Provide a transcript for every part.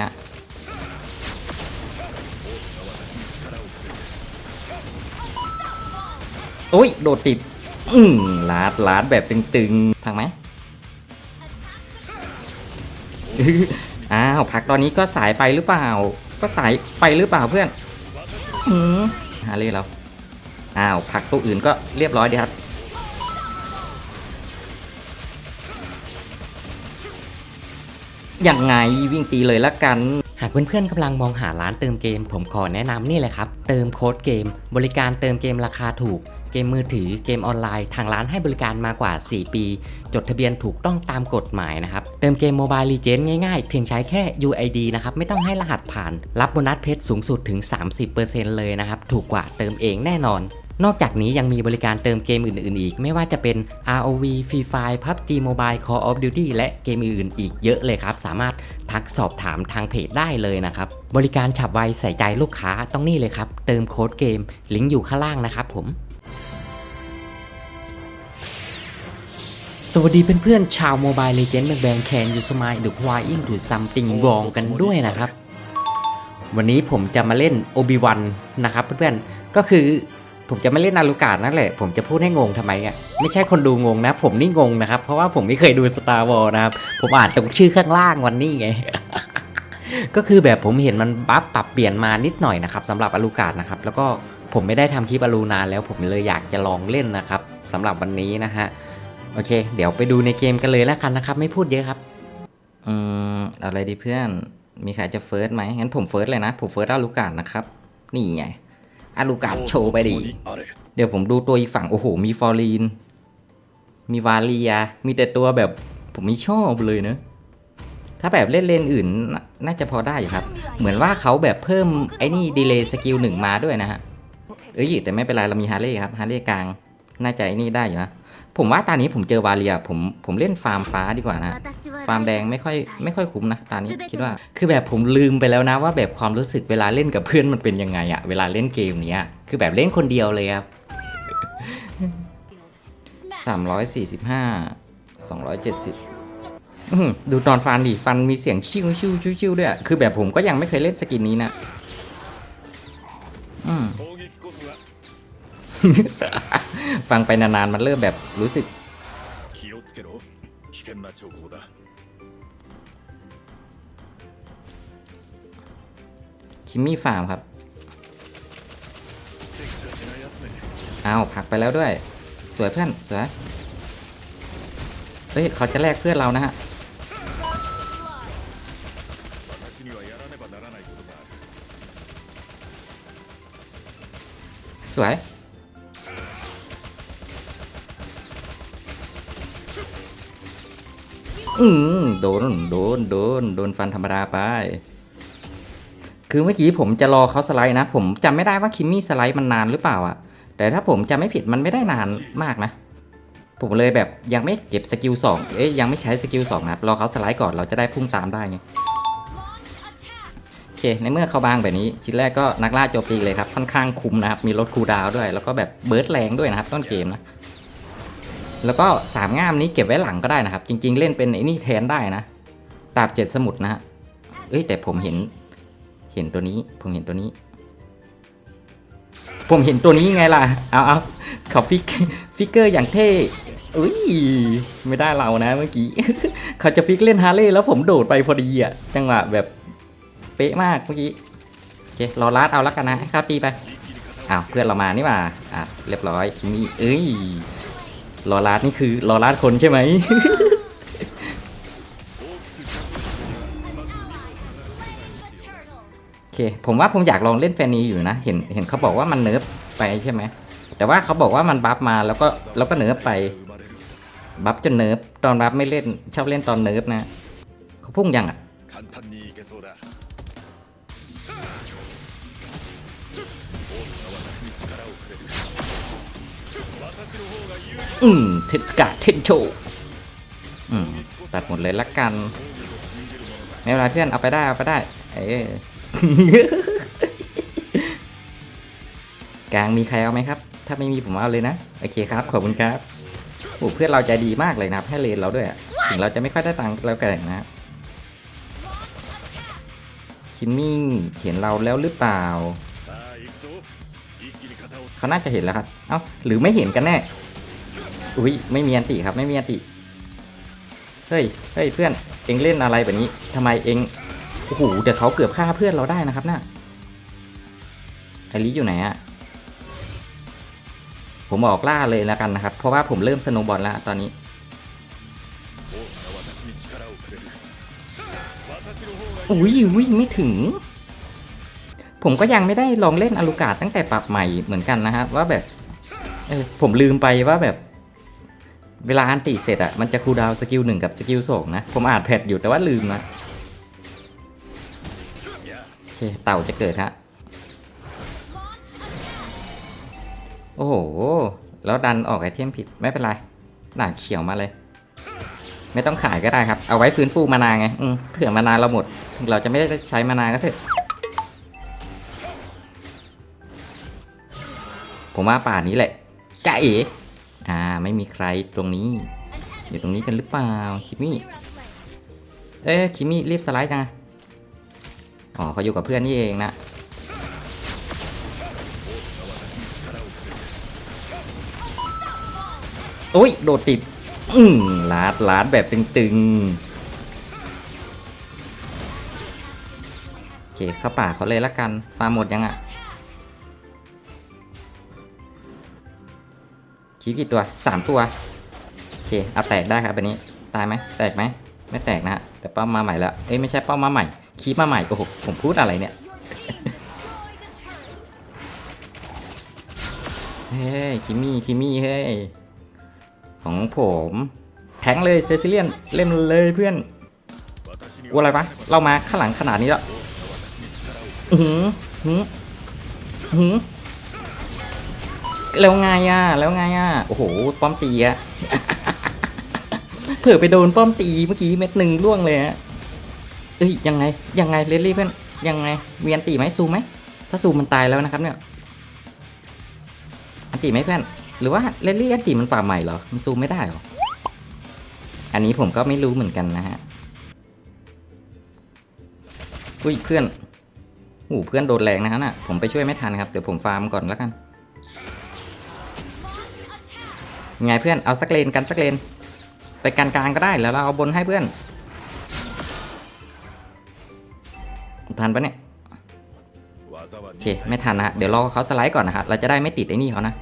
นะโอ้ย โดดติด อืมลาดลาดแบบตึงๆพังไหมอ้าวพักตอนนี้ก็สายไปหรือเปล่า ก็สายไปหรือเปล่าเพื่อน อืมฮาเล่เราอ้าวพักตัวอื่นก็เรียบร้อยดีครับ ยังไงวิ่งตีเลยละกัน หากเพื่อนๆกำลังมองหาร้านเติมเกม ผมขอแนะนำนี่เลยครับ เติมโค้ดเกม บริการเติมเกมราคาถูก เกมมือถือเกมออนไลน์ ทางร้านให้บริการมากว่า 4 ปี จดทะเบียนถูกต้องตามกฎหมายนะครับ เติมเกมโมบายลีเจนง่ายๆ เพียงใช้แค่ UID นะครับ ไม่ต้องให้รหัสผ่าน รับโบนัสเพชรสูงสุดถึง 30%เลยนะครับ ถูกกว่าเติมเองแน่นอน นอกจากนี้ยังมีบริการเติมเกมอื่น ๆ อีก ไม่ว่าจะเป็น ROV Free Fire PUBG Mobile Call of Duty และเกมอื่นๆอีกเยอะเลยครับ สามารถทักสอบถามทางเพจได้เลยนะครับ บริการฉับไวใส่ใจลูกค้าต้องนี่เลยครับ เติมโค้ดเกม ลิงก์อยู่ข้างล่างนะครับผมสวัสดีเพื่อนๆชาวโมบายเลเจนด์แบงแคนยูสมายดูควายอิงดูซัมติงรองกันด้วยนะครับ วันนี้ผมจะมาเล่นโอบิวันนะครับเพื่อนๆก็คือ ผมจะไม่เล่นนารูกาดนั่นแหละ ผมจะพูดให้งงทำไมอะไม่ใช่คนดูงงนะ ผมนี่งงนะครับ เพราะว่าผมไม่เคยดู Star Wars นะครับ ผมอ่านตรงชื่อข้างล่างวันนี้ไง ก็คือแบบผมเห็นมันบัฟปรับเปลี่ยนมานิดหน่อยนะครับสำหรับอลูกาดนะครับ แล้วก็ผมไม่ได้ทำคลิปอลูนานแล้ว ผมเลยอยากจะลองเล่นนะครับสำหรับวันนี้นะฮะโอเค เดี๋ยวไปดูในเกมกันเลยแล้วกันนะครับ ไม่พูดเยอะครับ อืมอะไรดีเพื่อน มีใครจะเฟิร์สไหมงั้นผมเฟิร์สเลยนะ ผมเฟิร์สอาลูกาดนะครับ นี่ไง อาลูกาดโชว์ไปดิ เดี๋ยวผมดูตัวอีกฝั่ง โอ้โห มีฟอร์ลีน มีวาเลีย มีแต่ตัวแบบผมไม่ชอบเลยเนะ ถ้าแบบเล่นเลนอื่นน่าน่าจะพอได้อยู่ครับ เหมือนว่าเขาแบบเพิ่มไอ้นี่ดีเลย์สกิลหนึ่งมาด้วยนะฮะ เอ้ยแต่ไม่เป็นไรเรามีฮาร์เลย์ครับ ฮาร์เลย์กลาง น่าจะไอ้นี่ได้อยู่นะ ผมว่าตอนนี้ผมเจอวาเลียผมผมเล่นฟาร์มฟ้าดีกว่านะฟาร์มแดงไม่ค่อยไม่ค่อยคุ้มนะตอนนี้คิดว่า คือแบบผมลืมไปแล้วนะว่าแบบความรู้สึกเวลาเล่นกับเพื่อนมันเป็นยังไงอะเวลาเล่นเกมเนี้ยคือแบบเล่นคนเดียวเลยครับสามร้อยสี่สิบห้าสองร้อยเจ็ดสิบดูตอนฟันดิฟันมีเสียงชิวชิวชิวชิวด้วยอะคือแบบผมก็ยังไม่เคยเล่นสกินนี้นะอืม ฟังไปนานๆ มันเริ่มแบบรู้สึกคิมมี่ฟาร์มครับ เอาผักไปแล้วด้วย สวยเพื่อน สวย เฮ้ย เขาจะแลกเพื่อนเรานะฮะ สวย อืมโดนโดนโดนโดนฟันธรรมดาไป คือเมื่อกี้ผมจะรอเขาสไลด์นะ ผมจำไม่ได้ว่าคิมมี่สไลด์มันนานหรือเปล่าอะแต่ถ้าผมจำไม่ผิดมันไม่ได้นานมากนะ ผมเลยแบบยังไม่เก็บสกิลสองเอ้ยยังไม่ใช้สกิลสองนะรอเขาสไลด์ก่อนเราจะได้พุ่งตามได้ไงโอเคในเมื่อเขาบางแบบนี้ชิ้นแรกก็นักล่าโจมตีเลยครับค่อนข้างคุมนะครับมีลดคูดาวด้วย แล้วก็แบบเบิร์ดแรงด้วยนะครับต้นเกมนะ แล้วก็สามง่ามนี้เก็บไว้หลังก็ได้นะครับ จริง ๆ เล่นเป็นไอ้นี่แทนได้นะดาบเจ็ดสมุดนะฮะเอ้ยแต่ผมเห็น เห็นตัวนี้ ผมเห็นตัวนี้ ผมเห็นตัวนี้ไงล่ะ เอาเอาเขาฟิกฟิกเกอร์อย่างเท่อุ้ยไม่ได้เรานะเมื่อกี้ เขาจะฟิกเล่นฮาร์เลย์แล้วผมโดดไปพอดีอะจังหวะแบบเป๊ะมากเมื่อกี้โอเครอลัดเอาแล้วกันนะให้ข้าตีไปอ้าวเพื่อนเรามานี่หว่าอะเรียบร้อยคิมี่เอ้ย ลอรัสนี่คือลอรัสคนใช่ไหมโอเค ผมว่าผมอยากลองเล่นแฟนีอยู่นะ เห็นเห็นเขาบอกว่ามันเนิร์ฟไปใช่ไหม แต่ว่าเขาบอกว่ามันบัฟมาแล้วก็แล้วก็เนิร์ฟไป บัฟจนเนิร์ฟตอนบัฟไม่เล่นชอบเล่นตอนเนิร์ฟนะ เขาพุ่งยังอะ อืมเทสกาเทนโชอืมตัดหมดเลยละกัน ไม่เป็นไรเพื่อนเอาไปได้เอาไปได้ เออกลางมีใครเอาไหมครับ ถ้าไม่มีผมเอาเลยนะ โอเคครับ ขอบคุณครับโอ้เพื่อนเราใจดีมากเลยนะครับให้เลนเราด้วย ถึงเราจะไม่ค่อยได้ตังค์แล้วกันนะครับคิมมี่เห็นเราแล้วหรือเปล่า เขาน่าจะเห็นแล้วครับ เอา้า หรือไม่เห็นกันแน่ อุ้ยไม่มีอันติครับ ไม่มีอันติ เฮ้ย เฮ้ยเพื่อน เอ็งเล่นอะไรแบบนี้ ทำไมเอ็ง โอ้โห เดี๋ยวเขาเกือบฆ่าเพื่อนเราได้นะครับนะ่ะไอริอยู่ไหนอะผมออกล่าเลยแล้วกันนะครับ เพราะว่าผมเริ่มสโนบอลแล้วตอนนี้ อุ้ยวิ่งไม่ถึง ผมก็ยังไม่ได้ลองเล่นอลูกาศตั้งแต่ปรับใหม่เหมือนกันนะครับว่าแบบเออผมลืมไปว่าแบบ เวลาอันติเสร็จอะมันจะคูลดาวสกิลหนึ่งกับสกิลสองนะ ผมอ่านแพทอยู่แต่ว่าลืมนะโอเคเต่าจะเกิดฮะโอ้โห แล้วดันออกไอเทมผิดไม่เป็นไรหนาเขียวมาเลย ไม่ต้องขายก็ได้ครับ เอาไว้ฟื้นฟูมานาไงเผื่อมานาเราหมด เราจะไม่ได้ใช้มานาก็เถอะ ผมว่าป่านี้แหละจ้าเอ๋อ่าไม่มีใครตรงนี้ อยู่ตรงนี้กันหรือเปล่าคิมมี่เอ๊ะคิมมี่รีบสไลด์กันอ๋อเขาอยู่กับเพื่อนนี่เองนะโอ้ยโดดติด อืมลาดลาดแบบตึงๆโอเคเข้าป่าเขาเลยละกันฟาร์มหมดยังอะ บกี่ตัวสามตัวโอเคเอาแตกได้ครับอันนี้ตายไหมแตกไหมไม่แตกนะฮะแต่ป้อมมาใหม่แล้วเอ้ยไม่ใช่ป้อมมาใหม่คีบมาใหม่โอ้โหผมพูดอะไรเนี่ยเฮ้ยคิมมี่คิมมี่เฮ้ยของผมแทงเลยเซซิเลียนเล่มเลยเพื่อนกลัวอะไรปะเรามาข้างหลังขนาดนี้แล้วอือหือหือหือ แล้วไงอะแล้วไงอะโอ้โห ป้อมตีอะเผื่อไปโดนป้อมตีเมื่อกี้เม็ดหนึ่งล่วงเลยฮะเอ้ยยังไงยังไงเลลี่เพื่อนยังไงมีอันตีไหมซูมไหมถ้าซูมมันตายแล้วนะครับเนี่ยอันตีไหมเพื่อนหรือว่าเลลี่อันตีมันป่าใหม่เหรอมันซูมไม่ได้เหรออันนี้ผมก็ไม่รู้เหมือนกันนะฮะอุ้ยเพื่อนหูเพื่อนโดนแรงนะฮะน่ะผมไปช่วยไม่ทันครับเดี๋ยวผมฟาร์มก่อนแล้วกัน ไงเพื่อนเอาสักเลนกันสักเลนไปกันกลางก็ได้แล้วเราเอาบนให้เพื่อนทันปะเนี่ยโอเคไม่ทันนะเดี๋ยวรอเขาสไลด์ก่อนนะฮะเราจะได้ไม่ติดไอ้นี่เขานะ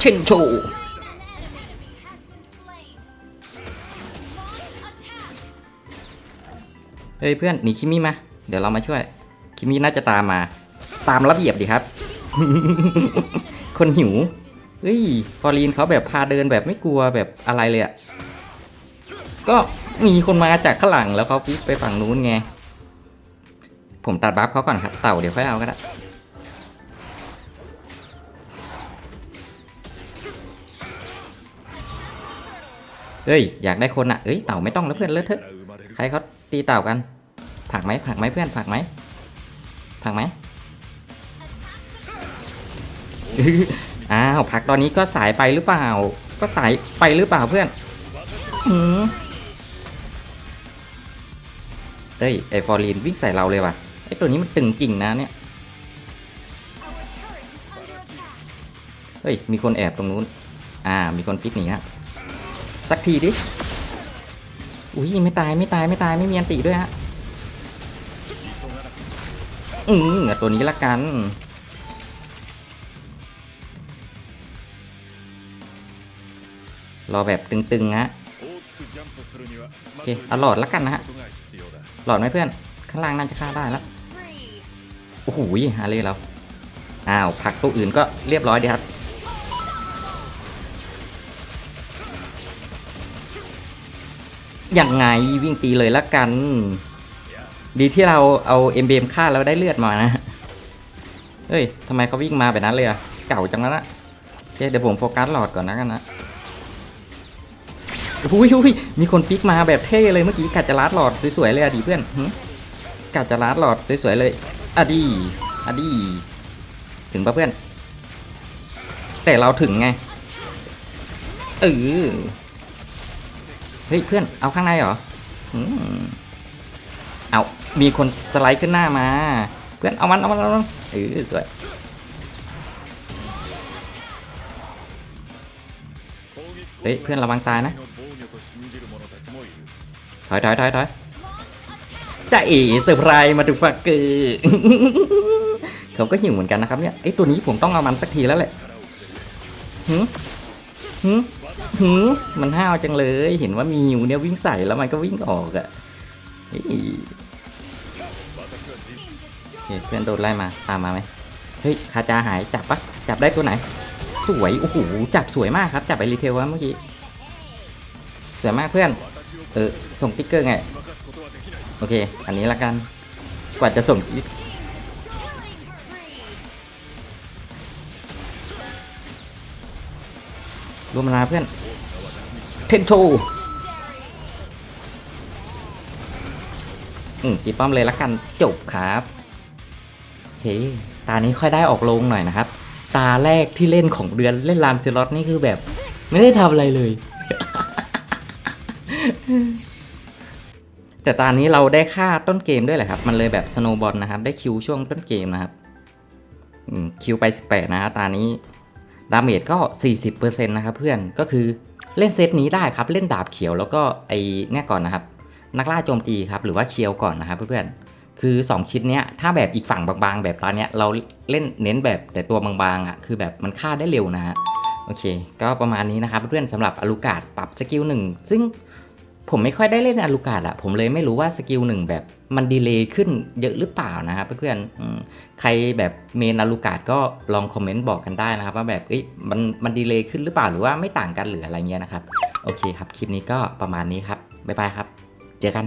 เช่นโชเฮ้ยเพื่อนหนีคิมี่มา เดี๋ยวเรามาช่วย คิมิน่าจะตามมา ตามระเบียบดีครับ คนหิวเฮ้ยฟอรีนเขาแบบพาเดินแบบไม่กลัวแบบอะไรเลยอะ่ะ ก็มีคนมาจากข้างหลังแล้วเขาฟิกไปฝั่งนู้นไง ผมตัดบัฟเขาก่อนครับ เต่าเดี๋ยวค่อยเอาก็ได้เอ้ยอยากได้คนอะเอ้ยเต่าไม่ต้องแล้วเพื่อนเลิศเถอะใครเขาตีเต่ากัน ผักไหมผักไหมเพื่อนผักไหม ผักไหมอ้าวผักตอนนี้ก็สายไปหรือเปล่า ก็สายไปหรือเปล่าเพื่อนอืมเฮ้ยไอฟอร์ลีนวิ่งใส่เราเลยว่ะไอตัวนี้มันตึงจริงนะเนี่ยเฮ้ยมีคนแอบตรงนู้น อ่า มีคนฟิกหนีฮะสักทีดิอุ้ยไม่ตายไม่ตายไม่ตายไม่มีอันติด้วยฮะ อืมตัวนี้ละกัน รอแบบตึงๆฮะโอเคเอาหลอดละกันนะฮะ หลอดไหมเพื่อน ข้างล่างน่าจะฆ่าได้แล้ว โอ้โหฮาเล่เรา อ้าวผักตัวอื่นก็เรียบร้อยดีครับยังไงวิ่งตีเลยละกัน ดีที่เราเอาเอ็มเบมฆ่าแล้วได้เลือดมานะเฮ้ยทำไมเขาวิ่งมาแบบนั้นเลยอะเก่าจังแล้วนะโอเคเดี๋ยวผมโฟกัสหลอดก่อนนะกันนะอุ้ยอุ้ยมีคนฟิกมาแบบเท่เลยเมื่อกี้กัดจะลัดหลอดสวยๆเลยอะดีเพื่อนกัดจะลัดหลอดสวยๆเลยอะดีอะดี ถึงปะเพื่อน แต่เราถึงไงเออเฮ้ยเพื่อนเอาข้างในเหรออืม เอามีคนสไลด์ขึ้นหน้ามา เพื่อนเอามันเอามันเอามันเออสวยเฮ้ยเพื่อนระวังตายนะถอยถอยถอยถอยจะเอ๋เซอร์ไพรส์มาดูฟักเกอร์เขาก็หิวเหมือนกันนะครับเนี่ยไอตัวนี้ผมต้องเอามันสักทีแล้วแหละหึหึหึมันห้าวจังเลย เห็นว่ามีหิวเนี่ยวิ่งใส่แล้วมันก็วิ่งออกอะ เพื่อนโดนไล่มาตามมาไหมเฮ้ยคาจาหายจับปะจับได้ตัวไหน สวยโอ้โหจับสวยมากครับ จับไปรีเทลวะเมื่อกี้สวยมากเพื่อนเออส่งติ๊กเกอร์ไงโอเค อันนี้ละกันกว่าจะส่งรวมเวลาเพื่อนเทนโช อืมตีป้อมเลยละกันจบครับโอเคตานี้ค่อยได้ออกโรงหน่อยนะครับ ตาแรกที่เล่นของเดือนเล่นลานซิลอตนี่คือแบบ ไม่ได้ทำอะไรเลย แต่ตอนนี้เราได้ค่าต้นเกมด้วยแหละครับ มันเลยแบบสโนบอลนะครับ ได้คิวช่วงต้นเกมนะครับคิวไป 18 นะฮะตอนนี้ดาเมจก็ 40%นะครับเพื่อนก็คือเล่นเซตนี้ได้ครับ เล่นดาบเขียวแล้วก็ไอเนี่ยก่อนนะครับ นักล่าโจมตีครับหรือว่าเคียวก่อนนะครับเพื่อนๆคือ 2 ชิ้นเนี้ยถ้าแบบอีกฝั่งบางๆ แบบร้านเนี้ยเราเล่นเน้นแบบแต่ตัวบางๆอะคือแบบมันฆ่าได้เร็วนะฮะโอเค ก็ประมาณนี้นะครับเพื่อนๆสำหรับอลูกาดปรับสกิลหนึ่งซึ่งผมไม่ค่อยได้เล่นอลูกาดอะผมเลยไม่รู้ว่าสกิลหนึ่งแบบมันดีเลย์ขึ้นเยอะหรือเปล่านะครับเพื่อนๆใครแบบเมนอลูกาดก็ลองคอมเมนต์บอกกันได้นะครับ ว่าแบบเอ้ยมันมันดีเลย์ขึ้นหรือเปล่าหรือว่าไม่ต่างกันหรืออะไรเงี้ยนะครับ โอเคครับ คลิปนี้ก็ประมาณนี้ครับ บ๊ายบายครับ เจอกัน